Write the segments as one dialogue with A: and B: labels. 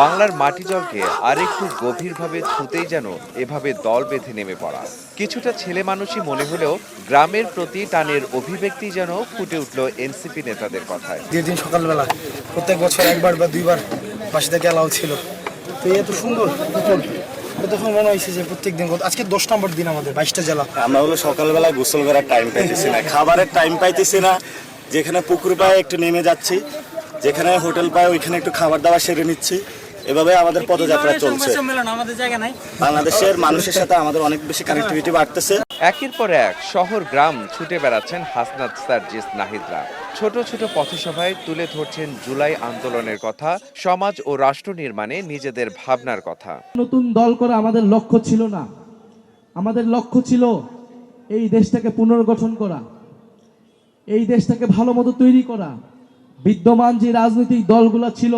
A: বাংলার মাটি জলকে আরেকটু গভীরভাবে ছুতেই যেন এভাবে দল বেঁধে নেমে পড়া। কিছুটা ছেলে মানুষই মনে হলেও গ্রামের প্রতি টানের অভিব্যক্তি যেন ফুটে উঠল এনসিপি নেতাদের কথায়।
B: দিন দিন সকালবেলা প্রত্যেক বছর একবার বা দুইবার পাশে থেকে এলাও ছিল। তো এত সুন্দর তখন মনে হয়েছে যে প্রত্যেক দিন আজকে দশ নম্বর দিন আমাদের বাইশটা জেলা।
C: আমরা হলো সকালবেলা গোসল করার টাইম পাইতেছি না খাবারের টাইম পাইতেছি না। যেখানে পুকুর পায়ে একটু নেমে যাচ্ছি যেখানে হোটেল পায় ওইখানে একটু খাবার দাবার সেরে নিচ্ছি। এভাবে আমাদের পদযাত্রা চলছে। বাংলাদেশের মানুষের সাথে আমাদের অনেক বেশি কানেক্টিভিটি বাড়তেছে।
A: একের পর এক শহর গ্রাম ছুটে বেড়াচ্ছেন হাসনাত সার্জিস নাহিদরা। ছোট ছোট পথসভায় তুলে ধরছেন জুলাই আন্দোলনের কথা সমাজ ও রাষ্ট্র নির্মাণে নিজেদের ভাবনার কথা।
D: নতুন দল করা আমাদের লক্ষ্য ছিল না। আমাদের লক্ষ্য ছিল এই দেশটাকে পুনর্গঠন করা এই দেশটাকে ভালো মতো তৈরি করা। বিদ্যমান যে রাজনৈতিক দলগুলো ছিল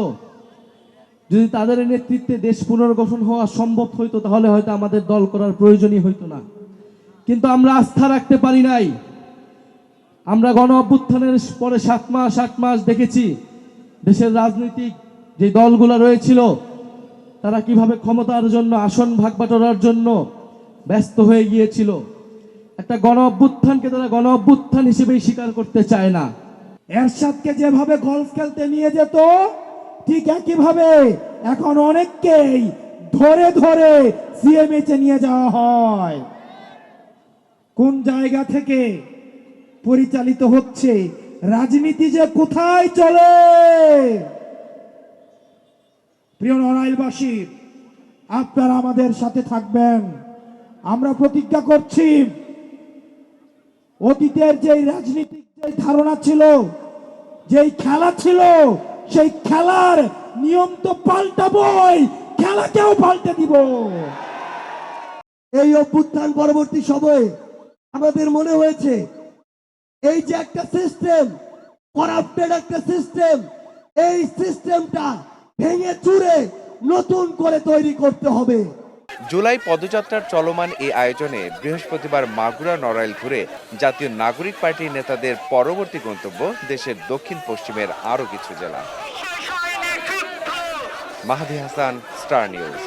D: যদি তাদের নেতৃত্বে দেশ পুনর্গঠন হওয়া সম্ভব হইতো, তাহলে হয়তো আমাদের দল করার প্রয়োজনই হইতো না। কিন্তু আমরা আস্থা রাখতে পারি নাই। আমরা গণ অভ্যুত্থানের পরে সাত মাস, আট মাস দেখেছি, দেশের রাজনৈতিক যে দলগুলো রয়েছিল, তারা কীভাবে ক্ষমতার জন্য, আসন ভাগ বাটোয়ারার জন্য ব্যস্ত হয়ে গিয়েছিল। একটা গণ অভ্যুত্থানকে তারা গণ অভ্যুত্থান হিসেবেই স্বীকার করতে চায় না।
E: এরশাদকে যেভাবে গলফ খেলতে নিয়ে যেত ঠিক একইভাবে এখন অনেককেই ধরে ধরে সিএমএচে নিয়ে যাওয়া হয়। কোন জায়গা থেকে পরিচালিত হচ্ছে, রাজনীতি যে কোথায় চলে? প্রিয় নড়াইলবাসী, আপনারা আমাদের সাথে থাকবেন। আমরা প্রতিজ্ঞা করছি, অতীতের যেই রাজনীতিক যেই ধারণা ছিল, যেই খেলা ছিল সেই খেলার নিয়ম তো পাল্টাবই। খেলাকেও পাল্টে দিব।
F: এই অভ্যুত্থান পরবর্তী সময়ে আমাদের মনে হয়েছে, এই যে একটা সিস্টেম করাপ্টেড একটা সিস্টেম এই সিস্টেমটা ভেঙে চুরে নতুন করে তৈরি করতে হবে।
A: জুলাই পদযাত্রার চলমান এই আয়োজনে বৃহস্পতিবার মাগুরা নড়াইল ঘুরে জাতীয় নাগরিক পার্টির নেতাদের পরবর্তী গন্তব্য দেশের দক্ষিণ পশ্চিমের আরও কিছু জেলা। Mahadi Hasan star news.